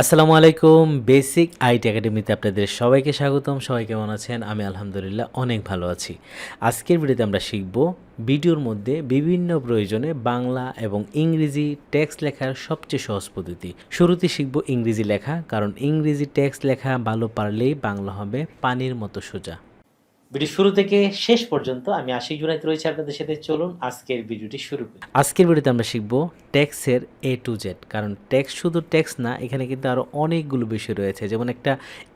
আসসালামু আলাইকুম basic IT একাডেমিতে আপনাদের সবাইকে স্বাগতম। সবাই কেমন আছেন? আমি আলহামদুলিল্লাহ অনেক ভালো আছি। আজকের ভিডিওতে আমরা শিখব ভিডিওর মধ্যে বিভিন্ন প্রয়োজনে বাংলা এবং ইংরেজি টেক্সট লেখার সবচেয়ে সহজ পদ্ধতি। শুরুতে শিখব ইংরেজি লেখা, কারণ ইংরেজি টেক্সট লেখা ভালো পারলেই বাংলা হবে পানির মতো সোজা। ভিডিও শুরু থেকে শেষ পর্যন্ত আমি আশিক জুনাইত রয়েছে আপনাদের সাথে। চলুন আজকের ভিডিওটি শুরু করি। আজকের ভিডিওতে আমরা শিখব ট্যাক্সের এ টু জেড কারণ ট্যাক্স শুধু ট্যাক্স না, এখানে কিন্তু আরও অনেকগুলো বিষয় রয়েছে। যেমন একটা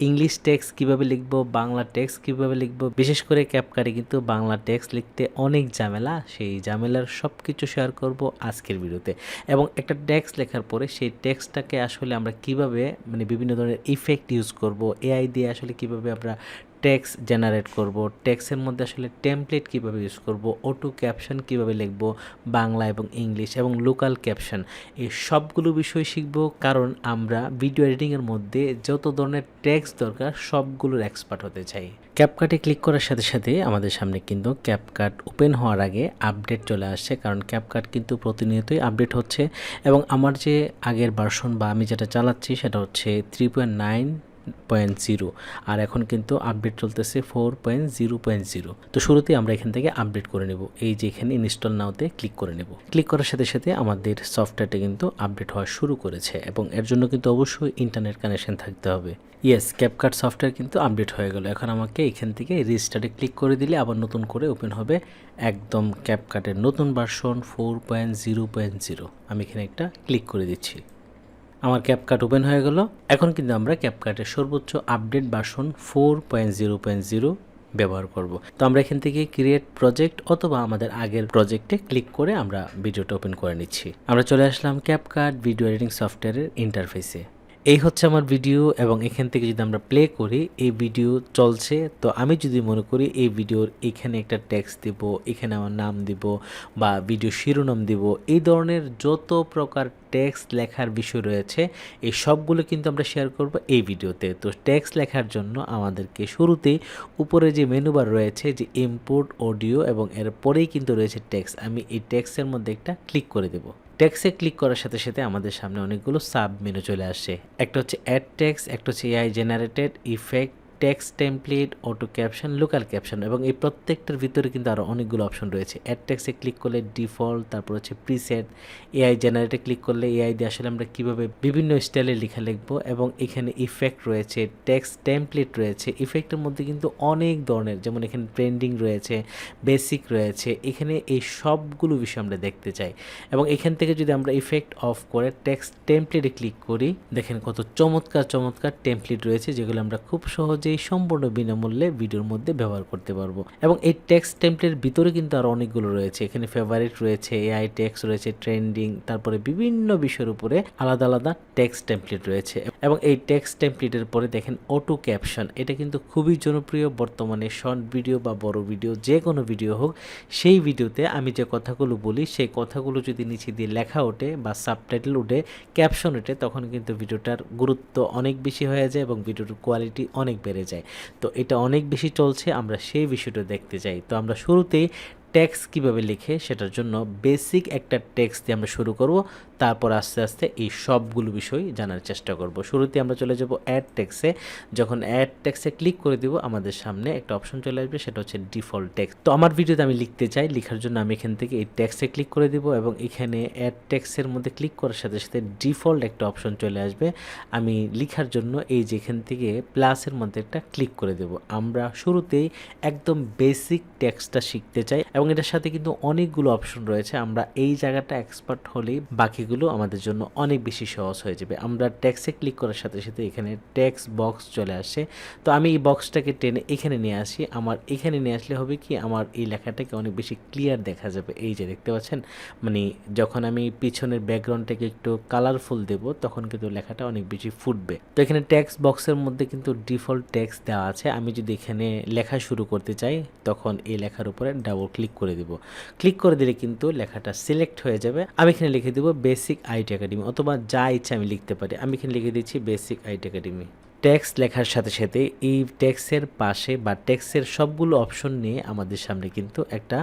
ইংলিশ ট্যাক্স কীভাবে লিখব, বাংলা ট্যাক্স কীভাবে লিখব, বিশেষ করে ক্যাপকারে কিন্তু বাংলা ট্যাক্স লিখতে অনেক ঝামেলা, সেই ঝামেলার সব কিছু শেয়ার করব আজকের ভিডিওতে। এবং একটা ট্যাক্স লেখার পরে সেই ট্যাক্সটাকে আসলে আমরা কীভাবে মানে বিভিন্ন ধরনের ইফেক্ট ইউজ করব এআই দিয়ে আসলে কীভাবে আমরা টেক্সট জেনারেট করব। টেক্সের মধ্যে আসলে টেমপ্লেট কীভাবে ইউজ করব অটো ক্যাপশন কীভাবে লিখব, বাংলা এবং ইংলিশ এবং লোকাল ক্যাপশন এই সবগুলো বিষয় শিখব। কারণ আমরা ভিডিও এডিটিংয়ের মধ্যে যত ধরনের টেক্সট দরকার সবগুলোর এক্সপার্ট হতে চাই। ক্যাপকাটে ক্লিক করার সাথে সাথে আমাদের সামনে কিন্তু ক্যাপকাট ওপেন হওয়ার আগে আপডেট চলে আসছে। কারণ ক্যাপকাট কিন্তু প্রতিনিয়তই আপডেট হচ্ছে। এবং আমার যে আগের ভার্সন বা আমি যেটা চালাচ্ছি সেটা হচ্ছে three point nine point zero. আর এখন কিন্তু আপডেট চলতেছে four point zero point zero. তো শুরুতেই আমরা এখান থেকে আপডেট করে নেব। এই যে এখানে ইনস্টল নাওতে ক্লিক করে নেব। ক্লিক করার সাথে সাথে আমাদের সফটওয়্যারটা কিন্তু আপডেট হওয়া শুরু করেছে এবং এর জন্য কিন্তু অবশ্যই ইন্টারনেট কানেকশন থাকতে হবে। ইয়েস ক্যাপকাট সফটওয়্যার কিন্তু আপডেট হয়ে গেল। এখন আমাকে এখান থেকে রেজিস্টারে ক্লিক করে দিলে আবার নতুন করে ওপেন হবে একদম ক্যাপকাটের নতুন version four point zero point zero আমি এখানে একটা ক্লিক করে দিচ্ছি। আমার ক্যাপকাট ওপেন হয়ে গেল। এখন কিন্তু আমরা ক্যাপকাটের সর্বোচ্চ update version four point zero point zero ব্যবহার করব। তো আমরা এখান থেকে ক্রিয়েট প্রজেক্ট অথবা আমাদের আগের প্রজেক্টে ক্লিক করে আমরা ভিডিওটা ওপেন করে নিচ্ছি। আমরা চলে আসলাম ক্যাপকাট ভিডিও এডিটিং সফটওয়্যারের ইন্টারফেসে এই হচ্ছে আমার ভিডিও এবং এখান থেকে যদি আমরা প্লে করি, এই ভিডিও চলছে। তো আমি যদি মনে করি, এই ভিডিওর এখানে একটা ট্যাক্স দিব, এখানে আমার নাম দিব বা ভিডিও শিরোনাম দিব, এই ধরনের যত প্রকার ট্যাক্স লেখার বিষয় রয়েছে, এই সবগুলো কিন্তু আমরা শেয়ার করব এই ভিডিওতে তো ট্যাক্স লেখার জন্য আমাদেরকে শুরুতেই উপরে যে মেনু বার রয়েছে, যে ইম্পোর্ট অডিও এবং এর পরেই কিন্তু রয়েছে ট্যাক্স আমি এই ট্যাক্সের মধ্যে একটা ক্লিক করে দেবো। ট্যাক্সে ক্লিক করার সাথে সাথে আমাদের সামনে অনেকগুলো সাব মেনু চলে আসে। একটা হচ্ছে অ্যাড ট্যাক্স একটা হচ্ছে AI generated effect text template auto caption local caption এবং এই প্রত্যেকটার ভিতরে কিন্তু আরও অনেকগুলো অপশন রয়েছে। অ্যাড টেক্সে ক্লিক করলে ডিফল্ট তারপর হচ্ছে প্রিসেট এআই জেনারেটে ক্লিক করলে এআই দিয়ে আসলে আমরা কীভাবে বিভিন্ন স্টাইলে লেখা লিখব এবং এখানে ইফেক্ট রয়েছে টেক্সট টেমপ্লেট রয়েছে। ইফেক্টের মধ্যে কিন্তু অনেক ধরনের, যেমন এখানে ট্রেন্ডিং রয়েছে বেসিক রয়েছে, এখানে এই সবগুলো বিষয় আমরা দেখতে চাই। এবং এখান থেকে যদি আমরা ইফেক্ট অফ করে টেক্সট টেমপ্লেটে ক্লিক করি, দেখেন কত চমৎকার চমৎকার টেমপ্লেট রয়েছে যেগুলো আমরা খুব সহজে সহজেই সম্পূর্ণ বিনামূল্যে ভিডিওর মধ্যে ব্যবহার করতে পারব। এবং এই টেক্সট টেমপ্লের ভিতরে কিন্তু আরও অনেকগুলো রয়েছে। এখানে ফেভারিট রয়েছে এআই টেক্সট রয়েছে ট্রেন্ডিং তারপরে বিভিন্ন বিষয়ের উপরে আলাদা আলাদা টেক্সট টেমপ্লেট রয়েছে। এবং এই টেক্সট টেমপ্লেটের পরে দেখেন অটো ক্যাপশন এটা কিন্তু খুবই জনপ্রিয়। বর্তমানে শর্ট ভিডিও বা বড় ভিডিও যে কোনো ভিডিও হোক, সেই ভিডিওতে আমি যে কথাগুলো বলি, সেই কথাগুলো যদি নিচে দিয়ে লেখা ওঠে বা সাবটাইটেল উঠে ক্যাপশন ওঠে, তখন কিন্তু ভিডিওটার গুরুত্ব অনেক বেশি হয়ে যায় এবং ভিডিওর কোয়ালিটি অনেক বেড়ে বেড়ে যায়। তো এটা অনেক বেশি চলছে, আমরা সেই বিষয়টা দেখতে চাই। তো আমরা শুরুতেই ট্যাক্স কীভাবে লিখে সেটার জন্য বেসিক একটা টেক্সট দিয়ে আমরা শুরু করব, তারপর আস্তে আস্তে এই সবগুলো বিষয় জানার চেষ্টা করব। শুরুতে আমরা চলে যাব অ্যাড ট্যাক্সে যখন অ্যাড ট্যাক্সে ক্লিক করে দিব, আমাদের সামনে একটা অপশন চলে আসবে, সেটা হচ্ছে ডিফল্ট ট্যাক্স তো আমার ভিডিওতে আমি লিখতে চাই, লেখার জন্য আমি এখান থেকে এই ট্যাক্সে ক্লিক করে দিব এবং এখানে অ্যাড ট্যাক্সের মধ্যে ক্লিক করার সাথে সাথে ডিফল্ট একটা অপশন চলে আসবে। আমি লিখার জন্য এই যে এখান থেকে প্লাসের মধ্যে একটা ক্লিক করে দেব। আমরা শুরুতেই একদম বেসিক ট্যাক্সটা শিখতে চাই এবং এটার সাথে কিন্তু অনেকগুলো অপশন রয়েছে। আমরা এই জায়গাটা এক্সপার্ট হলেই বাকিগুলো আমাদের জন্য অনেক বেশি সহজ হয়ে যাবে। আমরা ট্যাক্সে ক্লিক করার সাথে সাথে এখানে ট্যাক্স বক্স চলে আসে। তো আমি এই বক্সটাকে টেনে এখানে নিয়ে আসি। আমার এখানে নিয়ে আসলে হবে কি? আমার এই লেখাটাকে অনেক বেশি ক্লিয়ার দেখা যাবে। এই যে দেখতে পাচ্ছেন? মানে যখন আমি পিছনের ব্যাকগ্রাউন্ডটাকে একটু কালারফুল দেব, তখন কিন্তু লেখাটা অনেক বেশি ফুটবে। তো এখানে ট্যাক্স বক্সের মধ্যে কিন্তু ডিফল্ট ট্যাক্স দেওয়া আছে। আমি যদি এখানে লেখা শুরু করতে চাই, তখন এই লেখার উপরে ডাবল ক্লিক করে দিব। ক্লিক করে দিলে কিন্তু লেখাটা সিলেক্ট হয়ে যাবে। আমি এখানে লিখে দেব বেসিক আইটি একাডেমি অথবা যা ইচ্ছা আমি লিখতে পারি। আমি এখানে লিখে দিচ্ছি বেসিক আইটি একাডেমি টেক্সট লেখার সাথে সাথে এই টেক্সের পাশে বা টেক্সের সবগুলো অপশন নিয়ে আমাদের সামনে কিন্তু একটা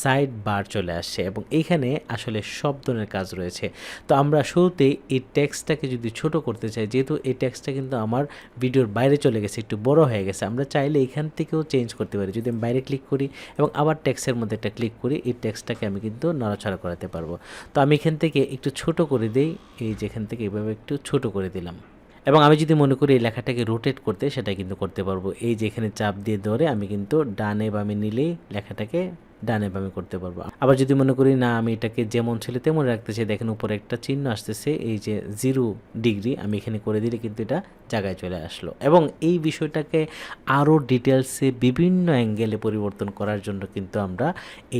সাইড বার চলে আসছে এবং এইখানে আসলে সব ধরনের কাজ রয়েছে। তো আমরা শুরুতেই এই টেক্সটটাকে যদি ছোট করতে চাই, যেহেতু এই টেক্সটটা কিন্তু আমার ভিডিওর বাইরে চলে গেছে, একটু বড় হয়ে গেছে, আমরা চাইলে এখান থেকেও চেঞ্জ করতে পারি। যদি আমি বাইরে ক্লিক করি এবং আবার টেক্সের মধ্যে একটা ক্লিক করি, এই টেক্সটটাকে আমি কিন্তু নড়াচড়া করাতে পারব। তো আমি এখান থেকে একটু ছোট করে দিই, এই যেখান থেকে এভাবে একটু ছোট করে দিলাম। এবং আমি যদি মনে করি এই লেখাটাকে রোটেট করতে, সেটা কিন্তু করতে পারব। এই যে এখানে চাপ দিয়ে ধরে, আমি কিন্তু ডানে বামে নিলেই লেখাটাকে ডানে বামে করতে পারব। আবার যদি মনে করি, না, আমি এটাকে যেমন ছিল তেমন রাখতে চাই দেখেন উপরে একটা চিহ্ন আসতেছে, এই যে জিরো ডিগ্রি, আমি এখানে করে দিলে কিন্তু এটা জায়গায় চলে আসলো। এবং এই বিষয়টাকে আরও ডিটেলসে বিভিন্ন অ্যাঙ্গেলে পরিবর্তন করার জন্য কিন্তু আমরা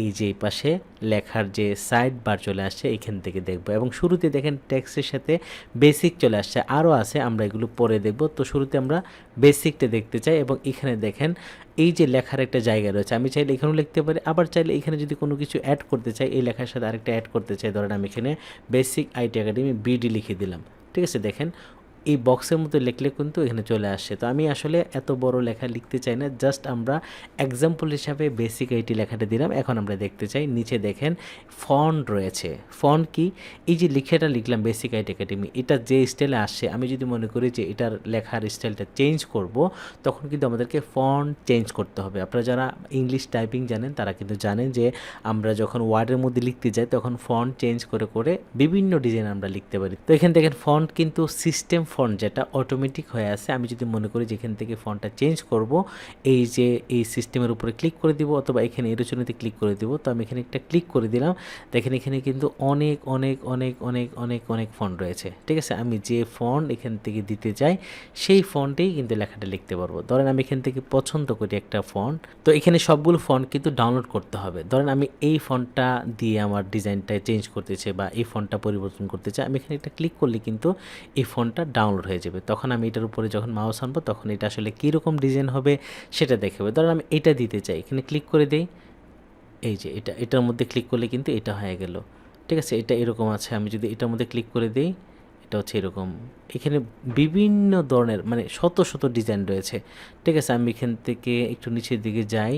এই যে পাশে লেখার যে সাইড বার চলে আসছে, এখান থেকে দেখব। এবং শুরুতে দেখেন ট্যাক্সের সাথে বেসিক চলে আসছে, আরও আছে, আমরা এগুলো পরে দেখব। তো শুরুতে আমরা বেসিকটা দেখতে চাই এবং এখানে দেখেন, এই যে লেখার একটা জায়গা রয়েছে, আমি চাইলে এখানেও লিখতে পারি, আবার চাইলে এখানে যদি কোনো কিছু অ্যাড করতে চাই, এই লেখার সাথে আরেকটা অ্যাড করতে চাই, ধরেন আমি এখানে বেসিক আইটি একাডেমি বিডি লিখে দিলাম, ঠিক আছে? দেখেন এই বক্সের মতো লিখলে কিন্তু এখানে চলে আসছে তো আমি আসলে এত বড় লেখা লিখতে চাই না জাস্ট আমরা এক্সাম্পল হিসাবে বেসিক আইটি লেখাটা দিলাম, এখন আমরা দেখতে চাই, নিচে দেখেন ফন্ট রয়েছে। ফন্ট কি? এই যে লিখাটা লিখলাম বেসিক আইটি একাডেমি এটা যে স্টাইলে আসছে আমি যদি মনে করি যে এটার লেখার স্টাইলটা চেঞ্জ করব, তখন কিন্তু আমাদেরকে ফন্ট চেঞ্জ করতে হবে। আপনারা যারা ইংলিশ টাইপিং জানেন, তারা কিন্তু জানেন যে আমরা যখন ওয়ার্ডের মধ্যে লিখতে যাই, তখন ফন্ট চেঞ্জ করে করে বিভিন্ন ডিজাইন আমরা লিখতে পারি। তো এখানে দেখেন ফন্ট কিন্তু সিস্টেম ফন্ট যেটা অটোমেটিক হয়ে আছে, আমি যদি মনে করি যেখান থেকে ফন্টটা চেঞ্জ করব, এই যে এই সিস্টেমের উপরে ক্লিক করে দিব অথবা এখানে এরোচনীতে ক্লিক করে দিব, তো আমি এখানে একটা ক্লিক করে দিলাম, দেখেন এখানে কিন্তু অনেক অনেক অনেক অনেক অনেক অনেক ফন্ট রয়েছে। ঠিক আছে? আমি যে ফন্ট এখান থেকে দিতে চাই, সেই ফন্টেই কিন্তু লেখাটা লিখতে পারব। ধরেন আমি এখান থেকে পছন্দ করি একটা ফন্ট তো এখানে সবগুলো ফন্ট কিন্তু ডাউনলোড করতে হবে। ধরেন আমি এই ফন্টটা দিয়ে আমার ডিজাইনটা চেঞ্জ করতে চাই বা এই ফন্টটা পরিবর্তন করতে চাই, আমি এখানে একটা ক্লিক করলে কিন্তু এই ফন্টটা ডাউনলোড হয়ে যাবে। তখন আমি এটার উপরে যখন মাউস আনব, তখন এটা আসলে কীরকম ডিজাইন হবে সেটা দেখাবে। ধরেন আমি এটা দিতে চাই, এখানে ক্লিক করে দিই। এই যে এটা, এটার মধ্যে ক্লিক করলে কিন্তু এটা হয়ে গেল। ঠিক আছে? এটা এরকম আছে, আমি যদি এটার মধ্যে ক্লিক করে দিই, এটা হচ্ছে এরকম। এখানে বিভিন্ন ধরনের মানে শত শত ডিজাইন রয়েছে। ঠিক আছে? আমি এখান থেকে একটু নিচের দিকে যাই।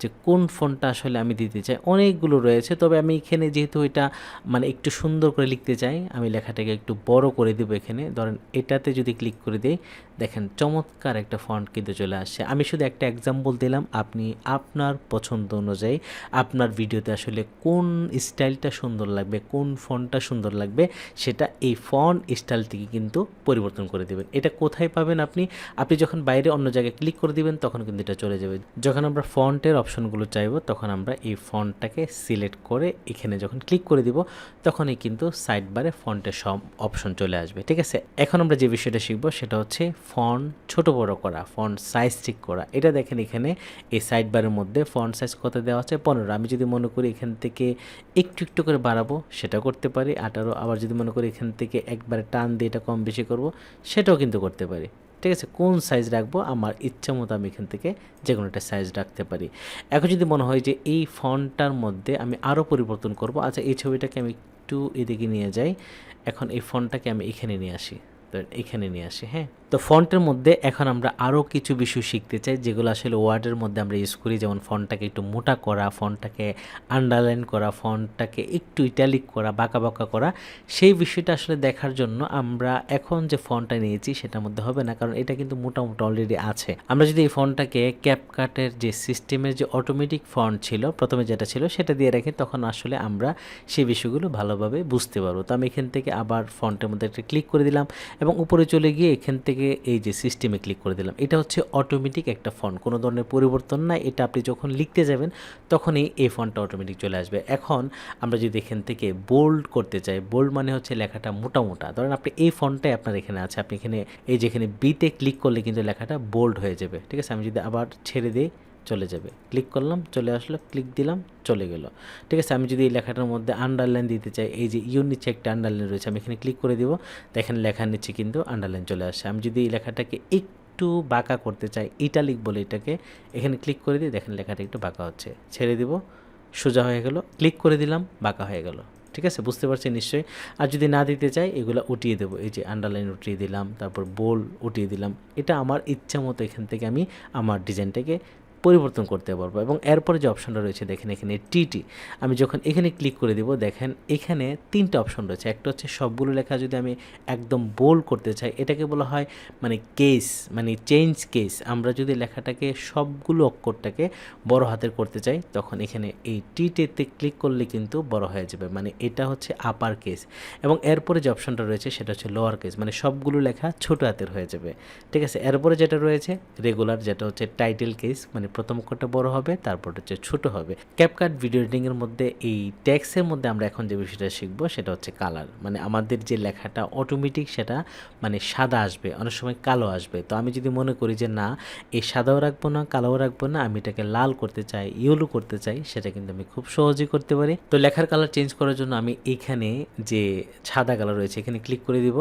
যে কোন ফোনটা আসলে আমি দিতে চাই, অনেকগুলো রয়েছে। তবে আমি এখানে যেহেতু এটা মানে একটু সুন্দর করে লিখতে চাই, আমি লেখাটাকে একটু বড় করে দেবো এখানে। ধরেন এটাতে যদি ক্লিক করে দিই, দেখেন চমৎকার একটা ফন্ট কিন্তু চলে আসছে। আমি শুধু একটা এক্সাম্পল দিলাম, আপনি আপনার পছন্দ অনুযায়ী আপনার ভিডিওতে আসলে কোন স্টাইলটা সুন্দর লাগবে, কোন ফন্টটা সুন্দর লাগবে, সেটা এই ফন্ট স্টাইল থেকে কিন্তু পরিবর্তন করে দেবেন। এটা কোথায় পাবেন আপনি? আপনি যখন বাইরে অন্য জায়গায় ক্লিক করে দিবেন, তখন কিন্তু এটা চলে যাবে। যখন আমরা ফন্টের অপশনগুলো চাইব, তখন আমরা এই ফন্টটাকে সিলেক্ট করে এখানে যখন ক্লিক করে দিব, তখনই কিন্তু সাইড বারে ফন্টের সব অপশন চলে আসবে, ঠিক আছে? এখন আমরা যে বিষয়টা শিখব সেটা হচ্ছে ফন্ট ছোট বড় করা, ফন্ট সাইজ ঠিক করা। এটা দেখেন এখানে এই সাইড বারের মধ্যে ফন্ট সাইজ কত দেওয়া আছে? পনেরো। আমি যদি মনে করি এখান থেকে একটু একটু করে বাড়াবো সেটা করতে পারি। আঠারো। আবার যদি মনে করি এখান থেকে একবারে টান দিয়ে এটা কম বেশি করব, সেটাও কিন্তু করতে পারি। ঠিক আছে, কোন সাইজ রাখব? আমার ইচ্ছা মতো আমি এখান থেকে যে কোনো একটা সাইজ রাখতে পারি। এখন যদি মনে হয় যে এই ফন্টটার মধ্যে আমি আরও পরিবর্তন করব আচ্ছা এই ছবিটাকে আমি একটু এদিকে নিয়ে যাই। এখন এই ফন্টটাকে আমি এখানে নিয়ে আসি। তো এখানে নিয়ে আসি হ্যাঁ? তো ফন্টের মধ্যে এখন আমরা আরও কিছু বিষয় শিখতে চাই, যেগুলো আসলে ওয়ার্ডের মধ্যে আমরা ইউজ করি, যেমন ফন্টটাকে একটু মোটা করা, ফন্টটাকে আন্ডারলাইন করা, ফন্টটাকে একটু ইটালিক করা, বাঁকা বাঁকা করা, সেই বিষয়টা আসলে দেখার জন্য আমরা এখন যে ফন্টটা নিয়েছি সেটার মধ্যে হবে না, কারণ এটা কিন্তু মোটামুটি অলরেডি আছে। আমরা যদি এই ফন্টটাকে ক্যাপকাটের যে সিস্টেমের যে অটোমেটিক ফন্ট ছিল, প্রথমে যেটা ছিল সেটা দিয়ে রাখি, তখন আসলে আমরা সেই বিষয়গুলো ভালোভাবে বুঝতে পারব। তো আমি এখান থেকে আবার ফন্টের মধ্যে একটা ক্লিক করে দিলাম এবং উপরে চলে গিয়ে এখান থেকে এই যে সিস্টেমে ক্লিক করে দিলাম, এটা হচ্ছে অটোমেটিক একটা ফন্ট কোনো ধরনের পরিবর্তন নাই, এটা আপনি যখন লিখতে যাবেন, তখনই এই ফন্টটা অটোমেটিক চলে আসবে। এখন আমরা যদি এখান থেকে বোল্ড করতে চাই বোল্ড মানে হচ্ছে লেখাটা মোটা মোটা। ধরেন আপনি এই ফন্টটাই আপনার এখানে আছে, আপনি এখানে, এই যেখানে বিতে ক্লিক করলে কিন্তু লেখাটা বোল্ড হয়ে যাবে। ঠিক আছে? আমি যদি আবার ছেড়ে দিই চলে যাবে। ক্লিক করলাম, চলে আসলো, ক্লিক দিলাম, চলে গেল। ঠিক আছে, আমি যদি এই লেখাটার মধ্যে আন্ডারলাইন দিতে চাই, এই যে ইউর নিচে একটা আন্ডারলাইন রয়েছে, আমি এখানে ক্লিক করে দিব দেখেন লেখার নিচে কিন্তু আন্ডারলাইন চলে আসে। আমি যদি এই লেখাটাকে একটু বাঁকা করতে চাই ইটালিক বলে এটাকে, এখানে ক্লিক করে দিই দেখেন লেখাটা একটু বাঁকা হচ্ছে। ছেড়ে দিব, সোজা হয়ে গেল ক্লিক করে দিলাম, বাঁকা হয়ে গেল। ঠিক আছে, বুঝতে পারছি নিশ্চয়ই? আর যদি না দিতে চাই, এগুলো উঠিয়ে দেবো। এই যে আন্ডারলাইন উঠিয়ে দিলাম, তারপর বোল উঠিয়ে দিলাম। এটা আমার ইচ্ছা মতো এখান থেকে আমি আমার ডিজাইনটাকে পরিবর্তন করতে পারব এবং এরপরে যে অপশনটা রয়েছে দেখেন এখানে টিটি আমি যখন এখানে ক্লিক করে দিব, দেখেন এখানে তিনটা অপশন রয়েছে। একটা হচ্ছে সবগুলো লেখা যদি আমি একদম বোল্ড করতে চাই, এটাকে বলা হয় মানে কেস মানে চেঞ্জ কেস আমরা যদি লেখাটাকে সবগুলো অক্ষরটাকে বড় হাতের করতে চাই, তখন এখানে এই টিটিতে ক্লিক করলে কিন্তু বড় হয়ে যাবে। মানে এটা হচ্ছে আপার কেস এবং এরপরে যে অপশনটা রয়েছে, সেটা হচ্ছে লোয়ার কেস মানে সবগুলো লেখা ছোট হাতের হয়ে যাবে। ঠিক আছে? এরপরে যেটা রয়েছে রেগুলার যেটা হচ্ছে টাইটেল কেস মানে প্রথম অক্ষরটা বড় হবে, তারপর হচ্ছে ছোট হবে। ক্যাপকাট ভিডিও এডিটিংয়ের মধ্যে এই ট্যাক্সের মধ্যে আমরা এখন যে বিষয়টা শিখব সেটা হচ্ছে কালার মানে আমাদের যে লেখাটা অটোমেটিক সেটা মানে সাদা আসবে, অনেক সময় কালো আসবে। তো আমি যদি মনে করি যে না, এই সাদাও রাখব না, কালোও রাখব না, আমি এটাকে লাল করতে চাই ইয়েলো করতে চাই, সেটা কিন্তু আমি খুব সহজেই করতে পারি। তো লেখার কালার চেঞ্জ করার জন্য আমি এখানে যে সাদা কালার রয়েছে এখানে ক্লিক করে দিব,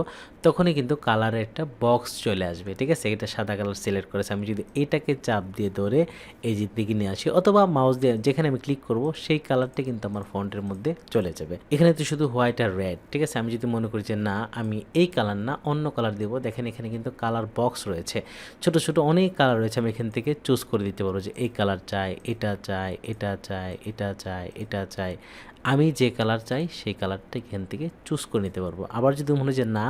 তখনই কিন্তু কালারের একটা বক্স চলে আসবে, ঠিক আছে? এটা সাদা কালার সিলেক্ট করেছে। আমি যদি এটাকে চাপ দিয়ে ধরে এই দিকে নিয়ে আসি অথবা মাউস দিয়ে যেখানে আমি ক্লিক করব, সেই কালারটা কিন্তু আমার ফন্টের মধ্যে চলে যাবে। এখানে তো শুধু হোয়াইট আর রেড ঠিক আছে? আমি যদি মনে করি যে না, আমি এই কালার না, অন্য কালার দেবো, দেখেন এখানে কিন্তু কালার বক্স রয়েছে। ছোট ছোট অনেক কালার রয়েছে, আমি এখান থেকে চুজ করে দিতে পারব যে এই কালার চাই, এটা চাই এটা চাই এটা চাই এটা চাই। আমি যে কালার চাই, সেই কালারটা এখান থেকে চুজ করে নিতে পারব। আবার যদি মনে হয় যে না,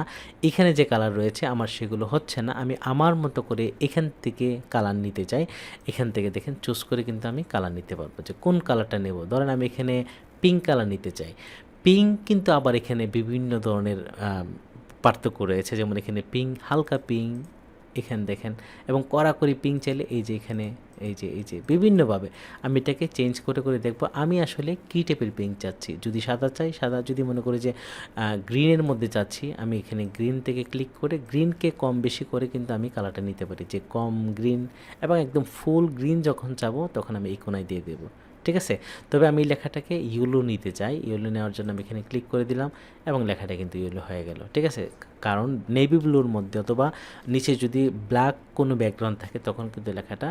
এখানে যে কালার রয়েছে, আমার সেগুলো হচ্ছে না, আমি আমার মতো করে এখান থেকে কালার নিতে চাই, এখান থেকে দেখেন চুজ করে কিন্তু আমি কালার নিতে পারব যে কোন কালারটা নেব। ধরেন আমি এখানে পিঙ্ক কালার নিতে চাই। পিঙ্ক কিন্তু আবার এখানে বিভিন্ন ধরনের পার্থক্য রয়েছে, যেমন এখানে পিঙ্ক হালকা পিঙ্ক এখানে দেখেন, এবং কড়াকড়ি পিঙ্ক চাইলে এই যে এখানে এই যে এই যে, বিভিন্নভাবে আমি এটাকে চেঞ্জ করে করে দেখব। আমি আসলে কী টাইপের পিঙ্ক চাচ্ছি? যদি সাদা চাই, সাদা যদি মনে করি যে গ্রিনের মধ্যে চাচ্ছি, আমি এখানে গ্রিন থেকে ক্লিক করে গ্রিনকে কম বেশি করে কিন্তু আমি কালারটা নিতে পারি। যে কম গ্রিন এবং একদম ফুল গ্রিন যখন চাবো, তখন আমি এই কোনায় দিয়ে দেবো। ঠিক আছে? তবে আমি লেখাটাকে ইউলো নিতে চাই। ইউলো নেওয়ার জন্য আমি এখানে ক্লিক করে দিলাম এবং লেখাটা কিন্তু ইউলো হয়ে গেল। ঠিক আছে? কারণ নেভি ব্লুর মধ্যে অথবা নিচে যদি ব্ল্যাক কোনো ব্যাকগ্রাউন্ড থাকে, তখন কিন্তু লেখাটা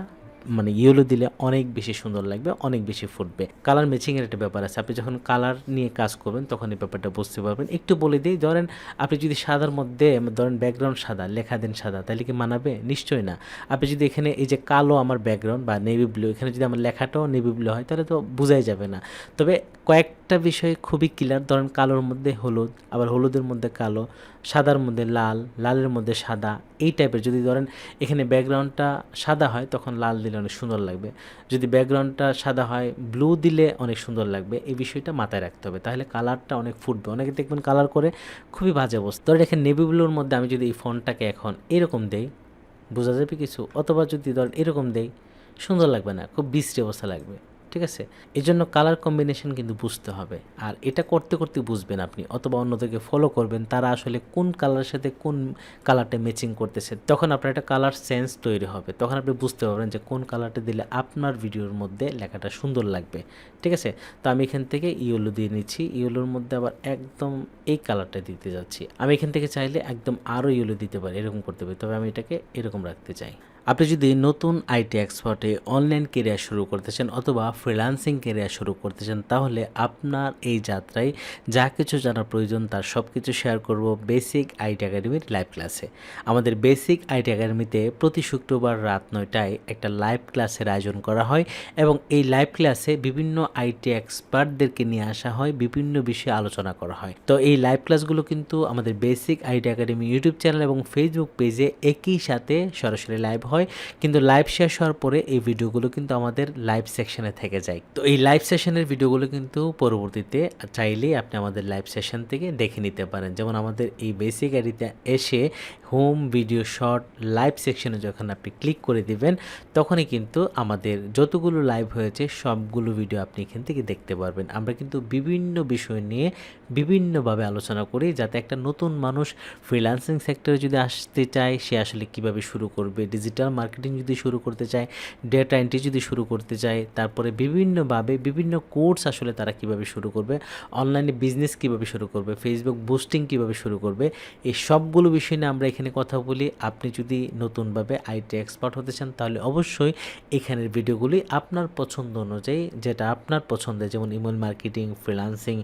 মানে ইয়েলো দিলে অনেক বেশি সুন্দর লাগবে, অনেক বেশি ফুটবে। কালার ম্যাচিংয়ের একটা ব্যাপার আছে। আপনি যখন কালার নিয়ে কাজ করবেন, তখন এই ব্যাপারটা বুঝতে পারবেন। একটু বলে দিই, ধরেন আপনি যদি সাদার মধ্যে, ধরেন ব্যাকগ্রাউন্ড সাদা, লেখা দেন সাদা, তাহলে কি মানাবে? নিশ্চয়ই না। আপনি যদি এখানে এই যে কালো আমার ব্যাকগ্রাউন্ড বা নেভি ব্লু এখানে যদি আমার লেখাটাও নেভি ব্লু হয়, তাহলে তো বোঝাই যাবে না। তবে কয়েকটা বিষয় খুবই ক্লিয়ার ধরেন কালোর মধ্যে হলুদ, আবার হলুদের মধ্যে কালো সাদার মধ্যে লাল, লালের মধ্যে সাদা, এই টাইপের যদি ধরেন এখানে ব্যাকগ্রাউন্ডটা সাদা হয়, তখন লাল দিলে অনেক সুন্দর লাগবে। যদি ব্যাকগ্রাউন্ডটা সাদা হয় ব্লু দিলে অনেক সুন্দর লাগবে। এই বিষয়টা মাথায় রাখতে হবে। তাহলে কালারটা অনেক ফুটবে। অনেকে দেখবেন কালার করে খুবই বাজে অবস্থা। ধরেন এখানে নেভি ব্লুর মধ্যে আমি যদি এই ফোনটাকে এখন এরকম দেই, বোঝা যাবে কিছু? অথবা যদি ধরেন এরকম দেই, সুন্দর লাগবে না, খুব বিশ্রী অবস্থা লাগবে। ঠিক আছে? এই জন্য কালার কম্বিনেশন কিন্তু বুঝতে হবে। আর এটা করতে করতে বুঝবেন আপনি, অথবা অন্যদেরকে ফলো করবেন, তারা আসলে কোন কালারের সাথে কোন কালারটা ম্যাচিং করতেছে। তখন আপনার একটা কালার সেন্স তৈরি হবে। তখন আপনি বুঝতে পারবেন যে কোন কালারটা দিলে আপনার ভিডিওর মধ্যে লেখাটা সুন্দর লাগবে। ঠিক আছে? তো আমি এখান থেকে ইয়েলো দিয়ে নিচ্ছি। ইয়েলোর মধ্যে আবার একদম এই কালারটা দিতে যাচ্ছি। আমি এখান থেকে চাইলে একদম আরও ইয়েলো দিতে পারি, এরকম করতে পারি। তবে আমি এটাকে এরকম রাখতে চাই। আপনি যদি নতুন আইটি এক্সপার্টে অনলাইন কেরিয়ার শুরু করতে চান অথবা ফ্রিল্যান্সিং কেরিয়ার শুরু করতে চান, তাহলে আপনার এই যাত্রায় যা কিছু জানার প্রয়োজন তার সব কিছু শেয়ার করব বেসিক আইটি একাডেমির লাইভ ক্লাসে। আমাদের বেসিক আইটি একাডেমিতে প্রতি শুক্রবার রাত নয়টায় একটা লাইভ ক্লাসের আয়োজন করা হয় এবং এই লাইভ ক্লাসে বিভিন্ন আইটি এক্সপার্টদেরকে নিয়ে আসা হয়, বিভিন্ন বিষয়ে আলোচনা করা হয়। তো এই লাইভ ক্লাসগুলো কিন্তু আমাদের basic IT academy YouTube channel এবং ফেসবুক পেজে একই সাথে সরাসরি লাইভ হয়। কিন্তু লাইভ শেষ হওয়ার পরে এই ভিডিওগুলো কিন্তু আমাদের লাইভ সেকশনে থেকে যায়। তো এই লাইভ সেশনের ভিডিওগুলো কিন্তু পরবর্তীতে চাইলেই আপনি আমাদের লাইভ সেশন থেকে দেখে নিতে পারেন। যেমন আমাদের এই বেসিক আইডিতে এসে হোম ভিডিও শর্ট লাইভ সেকশনে যখন আপনি ক্লিক করে দিবেন, তখনই কিন্তু আমাদের যতগুলো লাইভ হয়েছে, সবগুলো ভিডিও আপনি এখান থেকে দেখতে পারবেন। আমরা কিন্তু বিভিন্ন বিষয় নিয়ে বিভিন্নভাবে আলোচনা করি, যাতে একটা নতুন মানুষ ফ্রিল্যান্সিং সেক্টরে যদি আসতে চায়, সে আসলে কীভাবে শুরু করবে ডিজিটাল ডিজিটাল মার্কেটিং যদি শুরু করতে চায় ডেটা এন্ট্রি যদি শুরু করতে চায়, তারপরে বিভিন্নভাবে বিভিন্ন কোর্স আসলে তারা কীভাবে শুরু করবে অনলাইনে বিজনেস কীভাবে শুরু করবে ফেসবুক বুস্টিং কীভাবে শুরু করবে, এই সবগুলো বিষয় নিয়ে আমরা এখানে কথা বলি। আপনি যদি নতুনভাবে আইটি এক্সপার্ট হতে চান, তাহলে অবশ্যই এখানের ভিডিওগুলি আপনার পছন্দ অনুযায়ী, যেটা আপনার পছন্দের, যেমন ইমেল মার্কেটিং ফ্রিলান্সিং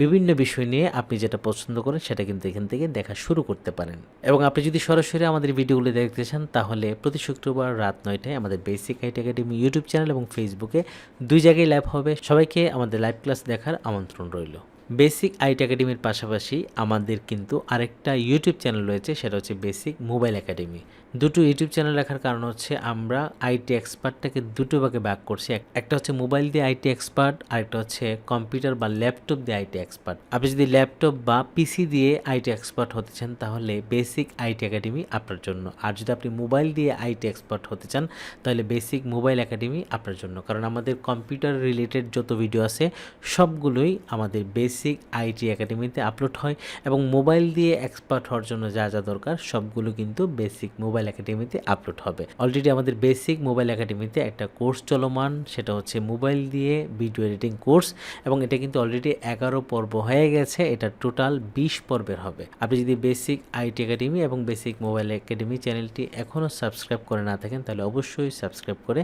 বিভিন্ন বিষয় নিয়ে আপনি যেটা পছন্দ করেন, সেটা কিন্তু এখান থেকে দেখা শুরু করতে পারেন। এবং আপনি যদি সরাসরি আমাদের ভিডিওগুলি দেখতে চান, তাহলে প্রতি শুক্রবার রাত নয়টায় আমাদের basic IT academy YouTube channel এবং ফেসবুকে দুই জায়গায় লাইভ হবে। সবাইকে আমাদের লাইভ ক্লাস দেখার আমন্ত্রণ রইল। বেসিক আইটি একাডেমির পাশাপাশি আমাদের কিন্তু আরেকটা ইউটিউব চ্যানেল রয়েছে, সেটা হচ্ছে বেসিক মোবাইল একাডেমি দুটো ইউটিউব চ্যানেল রাখার কারণ হচ্ছে আমরা আইটি এক্সপার্টটাকে দুটো ভাগে ভাগ করছি। এক- একটা হচ্ছে মোবাইল দিয়ে আইটি এক্সপার্ট আর একটা হচ্ছে কম্পিউটার বা ল্যাপটপ দিয়ে আইটি এক্সপার্ট আপনি যদি ল্যাপটপ বা পিসি দিয়ে আইটি এক্সপার্ট হতে চান, তাহলে বেসিক আইটি একাডেমি আপনার জন্য। আর যদি আপনি মোবাইল দিয়ে আইটি এক্সপার্ট হতে চান, তাহলে বেসিক মোবাইল একাডেমি আপনার জন্য। কারণ আমাদের কম্পিউটার রিলেটেড যত ভিডিও আছে, সবগুলোই আমাদের বেসিক আইটি একাডেমিতে আপলোড হয় এবং মোবাইল দিয়ে এক্সপার্ট হওয়ার জন্য যা যা দরকার, সবগুলো কিন্তু বেসিক মোবাইল একাডেমিতে আপলোড হবে। অলরেডি আমাদের বেসিক মোবাইল একাডেমিতে একটা কোর্স চলমান, সেটা হচ্ছে মোবাইল দিয়ে ভিডিও এডিটিং কোর্স এবং এটা কিন্তু অলরেডি এগারো পর্ব হয়ে গেছে, এটা টোটাল বিশ পর্বের হবে। আপনি যদি বেসিক আইটি একাডেমি এবং বেসিক মোবাইল একাডেমি চ্যানেলটি এখনও সাবস্ক্রাইব করে না থাকেন, তাহলে অবশ্যই সাবস্ক্রাইব করে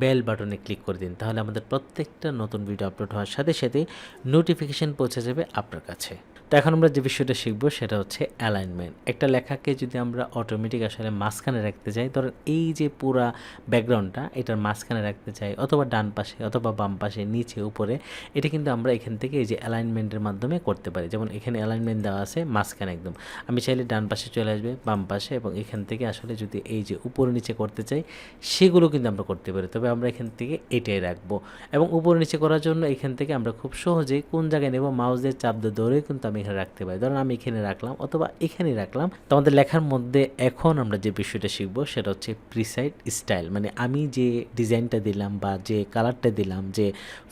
বেল বাটনে ক্লিক করে দিন। তাহলে আমাদের প্রত্যেকটা নতুন ভিডিও আপলোড হওয়ার সাথে সাথে নোটিফিকেশন পৌঁছে যাবে আপনার কাছে। তো এখন আমরা যে বিষয়টা শিখব সেটা হচ্ছে অ্যালাইনমেন্ট একটা লেখাকে যদি আমরা অটোমেটিক আসলে মাঝখানে রাখতে চাই ধরেন এই যে পুরা ব্যাকগ্রাউন্ডটা, এটার মাঝখানে রাখতে চাই, অথবা ডান পাশে অথবা বাম পাশে, নিচে, উপরে, এটা কিন্তু আমরা এখান থেকে এই যে অ্যালাইনমেন্টের মাধ্যমে করতে পারি। যেমন এখানে অ্যালাইনমেন্ট দেওয়া আছে মাঝখানে একদম। আমি চাইলে ডান পাশে চলে আসবে, বাম পাশে, এবং এখান থেকে আসলে যদি এই যে উপরে নিচে করতে চাই, সেগুলো কিন্তু আমরা করতে পারি। তবে আমরা এখান থেকে এটাই রাখব। এবং উপরে নিচে করার জন্য এখান থেকে আমরা খুব সহজেই কোন জায়গায় নেব? মাউস দিয়ে চাপ ধরে কিন্তু আমি এখানে রাখতে পারি। ধরুন আমি এখানে রাখলাম অথবা এখানে রাখলাম। তো আমাদের লেখার মধ্যে এখন আমরা যে বিষয়টা শিখব সেটা হচ্ছে প্রিসাইড স্টাইল মানে আমি যে ডিজাইনটা দিলাম বা যে কালারটা দিলাম, যে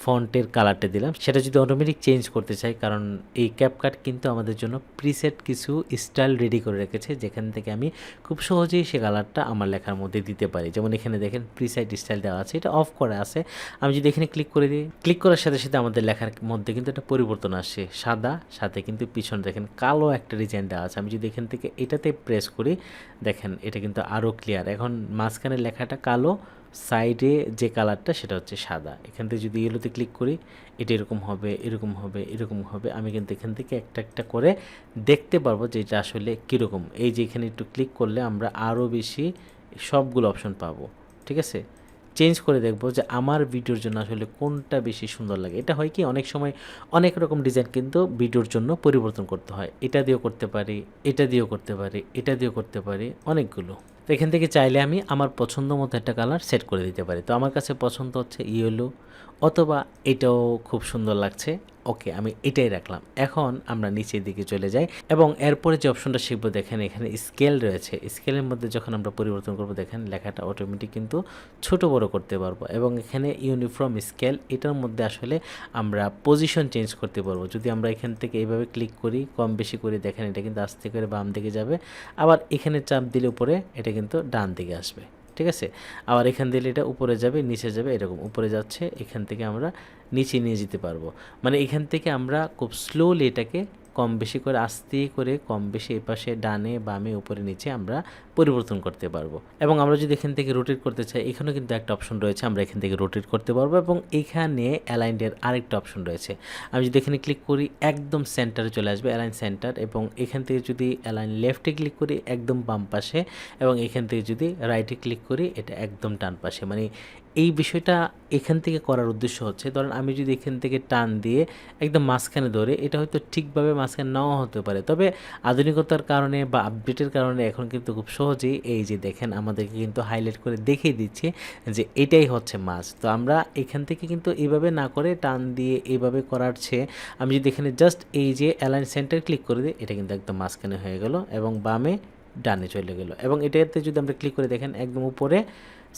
ফন্টের কালারটা দিলাম, সেটা যদি অটোমেটিক চেঞ্জ করতে চাই, কারণ এই ক্যাপকাট কিন্তু আমাদের জন্য প্রিসেট কিছু স্টাইল রেডি করে রেখেছে, যেখান থেকে আমি খুব সহজেই সে কালারটা আমার লেখার মধ্যে দিতে পারি। যেমন এখানে দেখেন প্রিসাইড স্টাইল দেওয়া আছে, এটা অফ করা আছে। আমি যদি এখানে ক্লিক করে দিই ক্লিক করার সাথে সাথে আমাদের লেখার মধ্যে কিন্তু একটা পরিবর্তন আসে, সাদা, সাথে কিন্তু পিছনে দেখেন কালো একটা ডিজাইন দেওয়া আছে। আমি যদি এখান থেকে এটাতে প্রেস করি, দেখেন এটা কিন্তু আরও ক্লিয়ার এখন মাঝখানে লেখাটা কালো সাইডে যে কালারটা সেটা হচ্ছে সাদা। এখান থেকে যদি ইয়েলোতে ক্লিক করি, এটা এরকম হবে এরকম হবে এরকম হবে। আমি কিন্তু এখান থেকে একটা একটা করে দেখতে পারব যে এটা আসলে কীরকম। এই যে এখানে একটু ক্লিক করলে আমরা আরও বেশি সবগুলো অপশন পাবো। ঠিক আছে? চেঞ্জ করে দেখব যে আমার ভিডিওর জন্য আসলে কোনটা বেশি সুন্দর লাগে। এটা হয় কি, অনেক সময় অনেক রকম ডিজাইন কিন্তু ভিডিওর জন্য পরিবর্তন করতে হয়। এটা দিয়েও করতে পারি, এটা দিয়েও করতে পারি, এটা দিয়েও করতে পারি, অনেকগুলো। তো এখান থেকে চাইলে আমি আমার পছন্দ মতো একটা কালার সেট করে দিতে পারি। তো আমার কাছে পছন্দ হচ্ছে ইয়েলো অথবা এটাও খুব সুন্দর লাগছে। ওকে, আমি এটাই রাখলাম। এখন আমরা নিচের দিকে চলে যাই এবং এরপরে যে অপশনটা শিখব, দেখেন এখানে স্কেল রয়েছে। স্কেলের মধ্যে যখন আমরা পরিবর্তন করব, দেখেন লেখাটা অটোমেটিক কিন্তু ছোট বড় করতে পারব এবং এখানে ইউনিফর্ম স্কেল এটার মধ্যে আসলে আমরা পজিশন চেঞ্জ করতে পারব। যদি আমরা এখান থেকে এইভাবে ক্লিক করি, কম বেশি করে, দেখেন এটা কিন্তু আস্তে করে বাম দিকে যাবে। আবার এখানে চাপ দিলে উপরে, এটা কিন্তু ডান দিকে আসবে। ঠিক আছে? আবার এখান দিলে এটা উপরে যাবে, নিচে যাবে, এরকম। উপরে যাচ্ছে, এখান থেকে আমরা নিচে নিয়ে যেতে পারব। মানে এখান থেকে আমরা খুব স্লোলি এটাকে কম বেশি করে আস্তে করে কম বেশি এপাশে ডানে, বামে, উপরে, নিচে আমরা পরিবর্তন করতে পারব। এবং আমরা যদি এখান থেকে রোটেট করতে চাই, এখানেও কিন্তু একটা অপশন রয়েছে, আমরা এখান থেকে রোটেট করতে পারব এবং এখানে অ্যালাইন্ডের আরেকটা অপশন রয়েছে। আমি যদি এখানে ক্লিক করি, একদম সেন্টারে চলে আসবে অ্যালাইন সেন্টার এবং এখান থেকে যদি অ্যালাইন লেফটে ক্লিক করি, একদম বাম পাশে, এবং এখান থেকে যদি রাইটে ক্লিক করি, এটা একদম ডান পাশে। মানে এই বিষয়টা এখান থেকে করার উদ্দেশ্য হচ্ছে, ধরেন আমি যদি এখান থেকে টান দিয়ে একদম মাঝখানে ধরে, এটা হয়তো ঠিকভাবে মাঝখানে নাও হতে পারে। তবে আধুনিকতার কারণে বা আপডেটের কারণে এখন কিন্তু খুব সহজেই এই যে দেখেন, আমাদেরকে কিন্তু হাইলাইট করে দেখিয়ে দিচ্ছে যে এটাই হচ্ছে মাছ তো আমরা এখান থেকে কিন্তু এইভাবে না করে টান দিয়ে এইভাবে করার চেয়ে আমি যদি এখানে জাস্ট এই যে অ্যালাইন সেন্টার ক্লিক করে দিই, এটা কিন্তু একদম মাঝখানে হয়ে গেল এবং বামে ডানে চলে গেল। এবং এটাতে যদি আমরা ক্লিক করে দেখেন, একদম উপরে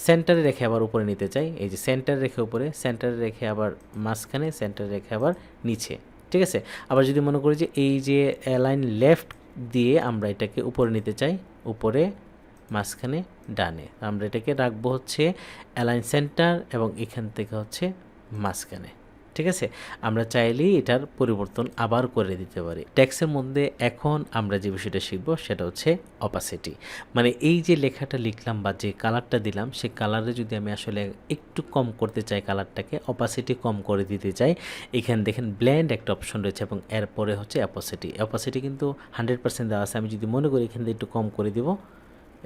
সেন্টারে রেখে আবার উপরে নিতে চাই। এই যে সেন্টারে রেখে উপরে, সেন্টারে রেখে আবার মাঝখানে, সেন্টারে রেখে আবার নিচে। ঠিক আছে? আবার যদি মনে করি যে এই যে লাইন লেফট দিয়ে আমরা এটাকে উপরে নিতে চাই, উপরে, মাঝখানে, ডানে। আমরা এটাকে রাখব হচ্ছে অ্যালাইন সেন্টার এবং এখান থেকে হচ্ছে মাঝখানে। ঠিক আছে? আমরা চাইলেই এটার পরিবর্তন আবার করে দিতে পারি। ট্যাক্সের মধ্যে এখন আমরা যে বিষয়টা শিখব সেটা হচ্ছে অপাসিটি মানে এই যে লেখাটা লিখলাম বা যে কালারটা দিলাম, সেই কালারে যদি আমি আসলে একটু কম করতে চাই কালারটাকে অপাসিটি কম করে দিতে চাই, এখানে দেখেন ব্ল্যান্ড একটা অপশন রয়েছে এবং এরপরে হচ্ছে অ্যাপাসিটি অ্যাপাসিটি কিন্তু হান্ড্রেড পার্সেন্ট দেওয়া আছে। আমি যদি মনে করি এখান থেকে একটু কম করে দিব,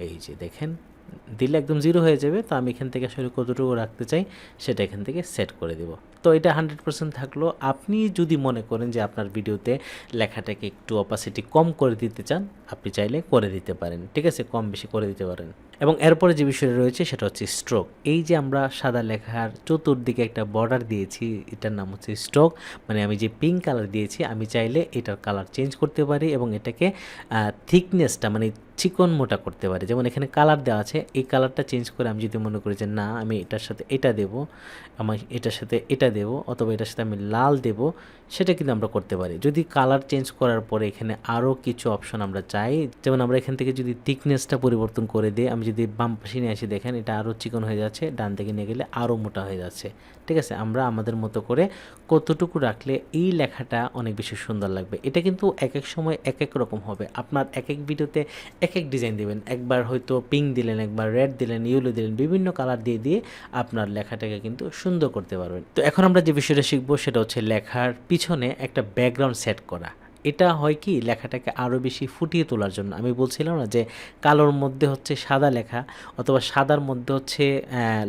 এই যে দেখেন, দিলে একদম জিরো হয়ে যাবে। তো আমি এখান থেকে আসলে কতটুকু রাখতে চাই, সেটা এখান থেকে সেট করে দেব। তো এটা হান্ড্রেড পার্সেন্ট থাকল। আপনি যদি মনে করেন যে আপনার ভিডিওতে লেখাটাকে একটু অপাসিটি কম করে দিতে চান, আপনি চাইলে করে দিতে পারেন, ঠিক আছে? কম বেশি করে দিতে পারেন। এবং এরপরে যে বিষয়টা রয়েছে, সেটা হচ্ছে স্ট্রোক এই যে আমরা সাদা লেখার চতুর্দিকে একটা বর্ডার দিয়েছি, এটার নাম হচ্ছে স্ট্রোক মানে আমি যে পিঙ্ক কালার দিয়েছি, আমি চাইলে এটার কালার চেঞ্জ করতে পারি এবং এটাকে থিকনেসটা মানে চিকন মোটা করতে পারি। যেমন এখানে কালার দেওয়া আছে, এই কালারটা চেঞ্জ করে আমি যদি মনে করি যে না, আমি এটার সাথে এটা দেব, আমার এটার সাথে এটা দেব অথবা এটার সাথে আমি লাল দেব সেটা কিন্তু আমরা করতে পারি। যদি কালার চেঞ্জ করার পরে এখানে আরও কিছু অপশন আমরা চাই, যেমন আমরা এখান থেকে যদি থিকনেসটা পরিবর্তন করে দিই, আমি যদি বাম পাশে নিয়ে আসি, দেখেন এটা আরও চিকন হয়ে যাচ্ছে, ডান দিকে নিয়ে গেলে আরও মোটা হয়ে যাচ্ছে। ঠিক আছে? আমরা আমাদের মতো করে কতটুকু রাখলে এই লেখাটা অনেক বেশি সুন্দর লাগবে। এটা কিন্তু এক এক সময় এক এক রকম হবে। আপনার এক এক ভিডিওতে এক এক ডিজাইন দিবেন। একবার হয়তো পিঙ্ক দিলেন, একবার রেড দিলেন ইয়েলো দিলেন, বিভিন্ন কালার দিয়ে দিয়ে আপনার লেখাটাকে কিন্তু সুন্দর করতে পারবেন। তো এখন আমরা যে বিষয়টা শিখব, সেটা হচ্ছে লেখার পিছনে একটা ব্যাকগ্রাউন্ড সেট করা। এটা হয় কি, লেখাটাকে আরও বেশি ফুটিয়ে তোলার জন্য। আমি বলছিলাম না যে কালোর মধ্যে হচ্ছে সাদা লেখা অথবা সাদার মধ্যে হচ্ছে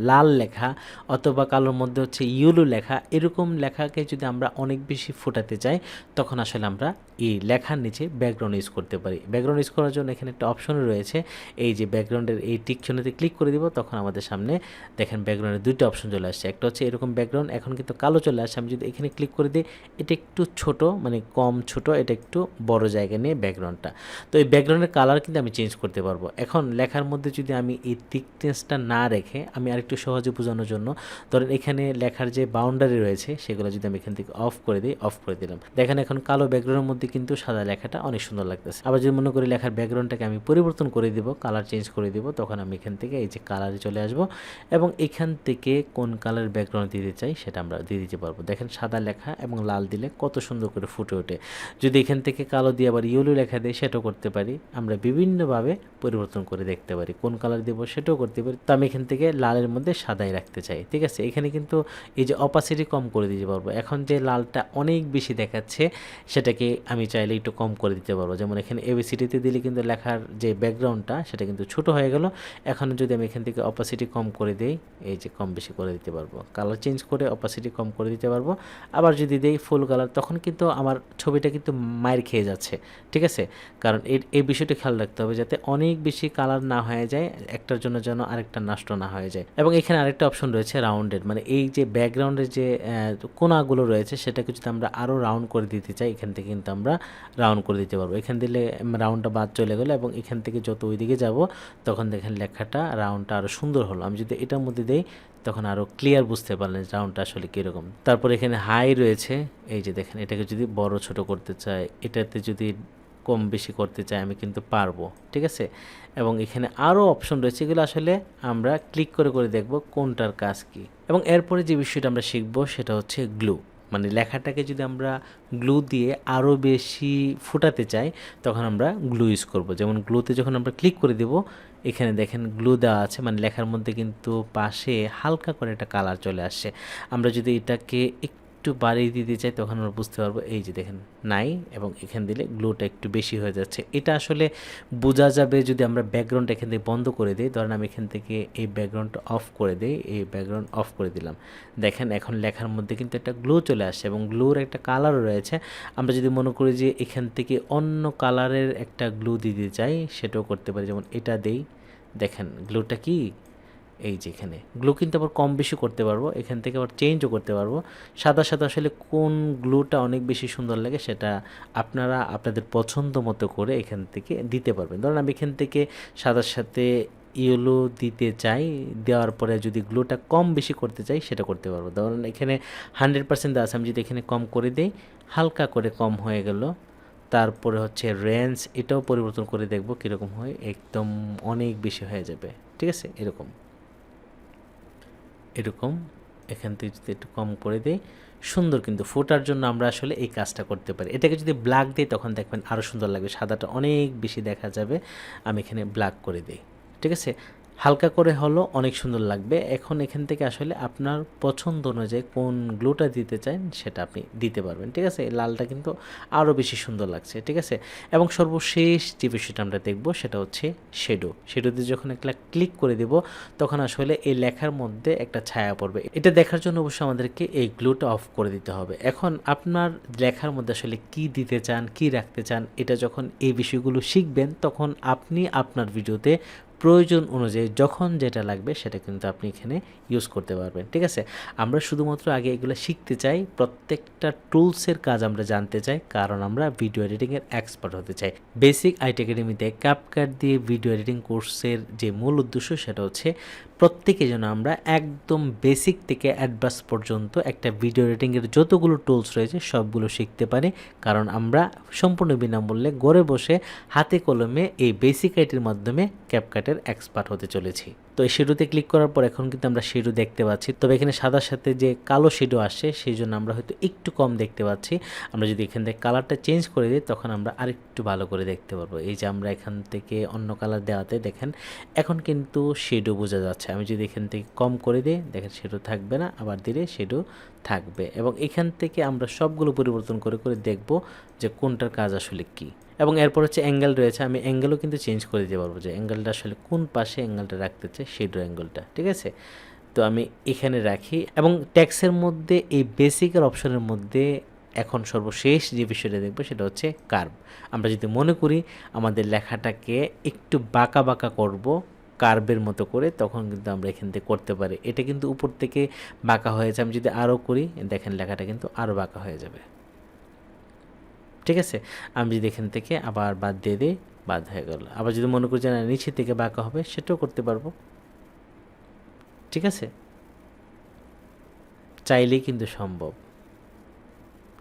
লাল লেখা অথবা কালোর মধ্যে হচ্ছে ইউলো লেখা, এরকম লেখাকে যদি আমরা অনেক বেশি ফুটাতে চাই, তখন আসলে আমরা এই লেখার নিচে ব্যাকগ্রাউন্ড ইউজ করতে পারি। ব্যাকগ্রাউন্ড ইউজ করার জন্য এখানে একটা অপশন রয়েছে, এই যে ব্যাকগ্রাউন্ডের এই টিকশনেতে ক্লিক করে দিব, তখন আমাদের সামনে দেখেন ব্যাকগ্রাউন্ডের দুইটা অপশন চলে আসছে। একটা হচ্ছে এরকম ব্যাকগ্রাউন্ড এখন কিন্তু কালো চলে আসছে। আমি যদি এখানে ক্লিক করে দিই, এটা একটু ছোট মানে কম ছোট এটা একটু বড় জায়গা নিয়ে ব্যাকগ্রাউন্ডটা তো এই ব্যাকগ্রাউন্ডের কালার কিন্তু আমি চেঞ্জ করতে পারব। এখন লেখার মধ্যে যদি আমি এই থিকনেসটা না রেখে আমি আরেকটু সহজে বোঝানোর জন্য, ধরেন এখানে লেখার যে বাউন্ডারি রয়েছে, সেগুলো যদি আমি এখান থেকে অফ করে দিই অফ করে দিলাম। দেখেন এখন কালো ব্যাকগ্রাউন্ডের মধ্যে কিন্তু সাদা লেখাটা অনেক সুন্দর লাগতেছে। আবার যদি মনে করি লেখার ব্যাকগ্রাউন্ডটাকে আমি পরিবর্তন করে দিব কালার চেঞ্জ করে দিব, তখন আমি এখান থেকে এই যে কালারে চলে আসব এবং এখান থেকে কোন কালার ব্যাকগ্রাউন্ড দিতে চাই, সেটা আমরা দিয়ে দিতে পারব। দেখেন সাদা লেখা এবং লাল দিলে কত সুন্দর করে ফুটে ওঠে। যদি এখান থেকে কালো দিয়ে আবার ইয়েলো লেখা দেয়, সেটাও করতে পারি। আমরা বিভিন্নভাবে পরিবর্তন করে দেখতে পারি। কোন কালার দেবো, সেটাও করতে পারি। তো আমি এখান থেকে লালের মধ্যে সাদাই রাখতে চাই, ঠিক আছে? এখানে কিন্তু এই যে অপাসিটি কম করে দিতে পারব। এখন যে লালটা অনেক বেশি দেখাচ্ছে, সেটাকে আমি চাইলে একটু কম করে দিতে পারব। যেমন এখানে এবিসিটিতে দিলে কিন্তু লেখার যে ব্যাকগ্রাউন্ডটা, সেটা কিন্তু ছোট হয়ে গেল। এখন যদি আমি এখান থেকে অপাসিটি কম করে দিই, এই যে কম বেশি করে দিতে পারব। কালার চেঞ্জ করে অপাসিটি কম করে দিতে পারব। আবার যদি দেই ফুল কালার তখন কিন্তু আমার ছবিটা কিন্তু মায়ের খেয়ে যাচ্ছে, ঠিক আছে? কারণ এই এই বিষয়টি খেয়াল রাখতে হবে যাতে অনেক বেশি কালার না হয়ে যায়, একটার জন্য যেন আরেকটা নষ্ট না হয়ে যায়। এবং এখানে আরেকটা অপশন রয়েছে রাউন্ডেড মানে এই যে ব্যাকগ্রাউন্ডের যে কোনাগুলো রয়েছে, সেটাকে যদি আমরা আরও রাউন্ড করে দিতে চাই, এখান থেকে কিন্তু আমরা রাউন্ড করে দিতে পারব। এখান দিলে রাউন্ডটা বাদ চলে গেলো এবং এখান থেকে যত ওইদিকে যাব, তখন দেখেন লেখাটা রাউন্ডটা আরও সুন্দর হলো। আমি যদি এটার মধ্যে দেই তখন আরও ক্লিয়ার বুঝতে পারলেন রাউন্ডটা আসলে কীরকম। তারপর এখানে হাই রয়েছে, এই যে দেখেন, এটাকে যদি বড় ছোট করতে চাই এটাতে যদি কম বেশি করতে চাই আমি কিন্তু পারব, ঠিক আছে? এবং এখানে আরও অপশন রয়েছে, এগুলো আসলে আমরা ক্লিক করে করে দেখব কোনটার কাজ কি। এবং এরপরে যে বিষয়টা আমরা শিখব, সেটা হচ্ছে গ্লু মানে লেখাটাকে যদি আমরা গ্লু দিয়ে আরও বেশি ফোটাতে চাই, তখন আমরা গ্লু ইউজ করব। যেমন গ্লুতে যখন আমরা ক্লিক করে দেব, এখানে দেখেন গ্লু দেওয়া আছে মানে লেখার মধ্যে কিন্তু পাশে হালকা করে একটা কালার চলে আসছে। আমরা যদি এটাকে একটু বাড়িয়ে দিতে চাই, তখন আমরা বুঝতে পারব, এই যে দেখেন, নাই এবং এখান দিলে গ্লোটা একটু বেশি হয়ে যাচ্ছে। এটা আসলে বোঝা যাবে যদি আমরা ব্যাকগ্রাউন্ড এখান থেকে বন্ধ করে দিই। ধরেন আমি এখান থেকে এই ব্যাকগ্রাউন্ডটা অফ করে দিই, এই ব্যাকগ্রাউন্ড অফ করে দিলাম। দেখেন, এখন লেখার মধ্যে কিন্তু একটা গ্লো চলে আসছে এবং গ্লোর একটা কালারও রয়েছে। আমরা যদি মনে করি যে এখান থেকে অন্য কালারের একটা গ্লো দিতে চাই, সেটাও করতে পারি। যেমন এটা দেই, দেখেন, গ্লোটা কি? এই যে এখানে। গ্লু কিন্তু আবার কম বেশি করতে পারব, এখান থেকে আবার চেঞ্জও করতে পারব। সাদা সাদা আসলে কোন গ্লুটা অনেক বেশি সুন্দর লাগে সেটা আপনারা আপনাদের পছন্দ মতো করে এখান থেকে দিতে পারবেন। ধরুন আমি এখান থেকে সাদার সাথে ইয়েলো দিতে চাই, দেওয়ার পরে যদি গ্লুটা কম বেশি করতে চাই সেটা করতে পারব। ধরুন এখানে হান্ড্রেড পার্সেন্ট আছে, আমি যদি এখানে কম করে দিই, হালকা করে কম হয়ে গেল। তারপরে হচ্ছে রেঞ্জ এটাও পরিবর্তন করে দেখব কীরকম হয়, একদম অনেক বেশি হয়ে যাবে। ঠিক আছে? এরকম। এরকম, এখান থেকে যদি একটু কম করে দিই, সুন্দর কিন্তু ফোটার জন্য আমরা আসলে এই কাজটা করতে পারি। এটাকে যদি ব্ল্যাক দিই, তখন দেখবেন আরও সুন্দর লাগবে। সাদাটা অনেক বেশি দেখা যাবে। আমি এখানে ব্ল্যাক করে দিই। ঠিক আছে? হালকা করে হলো, অনেক সুন্দর লাগবে। এখন এখান থেকে আসলে আপনার পছন্দ অনুযায়ী কোন গ্লুটা দিতে চান সেটা আপনি দিতে পারবেন, ঠিক আছে? লালটা কিন্তু আরও বেশি সুন্দর লাগছে, ঠিক আছে? এবং সর্বশেষ যে বিষয়টা আমরা দেখব সেটা হচ্ছে শেডো শেডোতে যখন একটা ক্লিক করে দেব, তখন আসলে এই লেখার মধ্যে একটা ছায়া পড়বে। এটা দেখার জন্য অবশ্যই আমাদেরকে এই গ্লুটা অফ করে দিতে হবে। এখন আপনার লেখার মধ্যে আসলে কি দিতে চান, কি রাখতে চান, এটা যখন এই বিষয়গুলো শিখবেন, তখন আপনি আপনার ভিডিওতে প্রয়োজন অনুযায়ী যখন যেটা লাগবে সেটা কিন্তু আপনি এখানে ইউজ করতে পারবেন, ঠিক আছে? আমরা শুধুমাত্র আগে এগুলো শিখতে চাই, প্রত্যেকটা টুলসের কাজ আমরা জানতে চাই, কারণ আমরা ভিডিও এডিটিংয়ের এক্সপার্ট হতে চাই। বেসিক আইটি একাডেমিতে ক্যাপকাট দিয়ে ভিডিও এডিটিং কোর্সের যে মূল উদ্দেশ্য সেটা হচ্ছে, প্রত্যেকে যেন আমরা একদম বেসিক থেকে অ্যাডভান্স পর্যন্ত একটা ভিডিও এডিটিংয়ের যতগুলো টুলস রয়েছে সবগুলো শিখতে পারি, কারণ আমরা সম্পূর্ণ বিনামূল্যে ঘরে বসে হাতে কলমে এই বেসিক আইটির মাধ্যমে ক্যাপকাটের এক্সপার্ট হতে চলেছি। তো এই শেডুতে ক্লিক করার পর এখন কিন্তু আমরা শেডু দেখতে পাচ্ছি। তবে এখানে সাদার সাথে যে কালো শেডু আসে, সেই জন্য আমরা হয়তো একটু কম দেখতে পাচ্ছি। আমরা যদি এখান থেকে কালারটা চেঞ্জ করে দিই, তখন আমরা আরেকটু ভালো করে দেখতে পারব। এই যে আমরা এখান থেকে অন্য কালার দেওয়াতে দেখেন, এখন কিন্তু শেডু বোঝা যাচ্ছে। আমি যদি এখান থেকে কম করে দিই, দেখেন শেডু থাকবে না, আবার দিলে শেডু থাকবে। এবং এখান থেকে আমরা সবগুলো পরিবর্তন করে করে দেখব যে কোনটার কাজ আসলে কী। এবং এরপর হচ্ছে অ্যাঙ্গেল রয়েছে, আমি অ্যাঙ্গেলও কিন্তু চেঞ্জ করে দিতে পারব যে অ্যাঙ্গেলটা আসলে কোন পাশে অ্যাঙ্গেলটা রাখতে চাই শেডো অ্যাঙ্গেলটা ঠিক আছে? তো আমি এখানে রাখি এবং ট্যাক্সের মধ্যে, এই বেসিকের অপশনের মধ্যে এখন সর্বশেষ যে বিষয়টা দেখব সেটা হচ্ছে কার্ভ আমরা যদি মনে করি আমাদের লেখাটাকে একটু বাঁকা বাঁকা করব কার্ভের মতো করে, তখন কিন্তু আমরা এখান থেকে করতে পারি। এটা কিন্তু উপর থেকে বাঁকা হয়েছে আমি যদি আরও করি, দেখেন লেখাটা কিন্তু আরও বাঁকা হয়ে যাবে। ঠিক আছে? আমি যদি এখান থেকে আবার বাদ দিয়ে দিই, বাদ হয়ে গেল। আবার যদি মনে করি যে না নিচে থেকে বাঁকা হবে, সেটাও করতে পারব। ঠিক আছে? চাইলেই কিন্তু সম্ভব।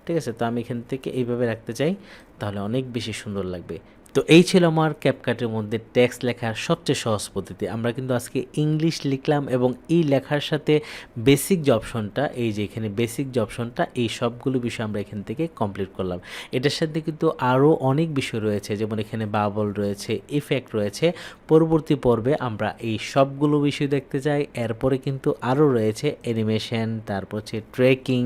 ঠিক আছে? তো আমি এখান থেকে এইভাবে রাখতে চাই, তাহলে অনেক বেশি সুন্দর লাগবে। তো এই ছিল আমার ক্যাপকাটের মধ্যে টেক্সট লেখার সবচেয়ে সহজ পদ্ধতি। আমরা কিন্তু আজকে ইংলিশ লিখলাম এবং এই লেখার সাথে বেসিক যে অপশনটা এই যে এখানে বেসিক যে অপশনটা এই সবগুলো বিষয় আমরা এখান থেকে কমপ্লিট করলাম। এটার সাথে কিন্তু আরও অনেক বিষয় রয়েছে, যেমন এখানে বাবল রয়েছে ইফেক্ট রয়েছে। পরবর্তী পর্বে আমরা এই সবগুলো বিষয় দেখতে চাই। এরপরে কিন্তু আরও রয়েছে অ্যানিমেশন তারপর হচ্ছে ট্রেকিং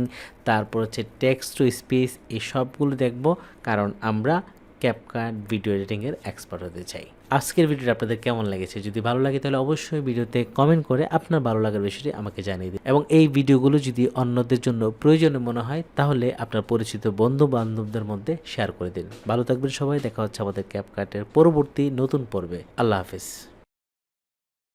তারপর হচ্ছে টেক্সট টু স্পেস এই সবগুলো দেখব, কারণ আমরা ক্যাপকাট ভিডিও এডিটিংয়ের এক্সপার্ট হতে চাই। আজকের ভিডিওটা আপনাদের কেমন লেগেছে? যদি ভালো লাগে তাহলে অবশ্যই ভিডিওতে কমেন্ট করে আপনার ভালো লাগার বিষয়টি আমাকে জানিয়ে দিন। এবং এই ভিডিওগুলো যদি অন্যদের জন্য প্রয়োজনীয় মনে হয়, তাহলে আপনার পরিচিত বন্ধু বান্ধবদের মধ্যে শেয়ার করে দিন। ভালো থাকবেন সবাই। দেখা হচ্ছে আমাদের ক্যাপকাটের পরবর্তী নতুন পর্বে। আল্লাহ হাফিজ।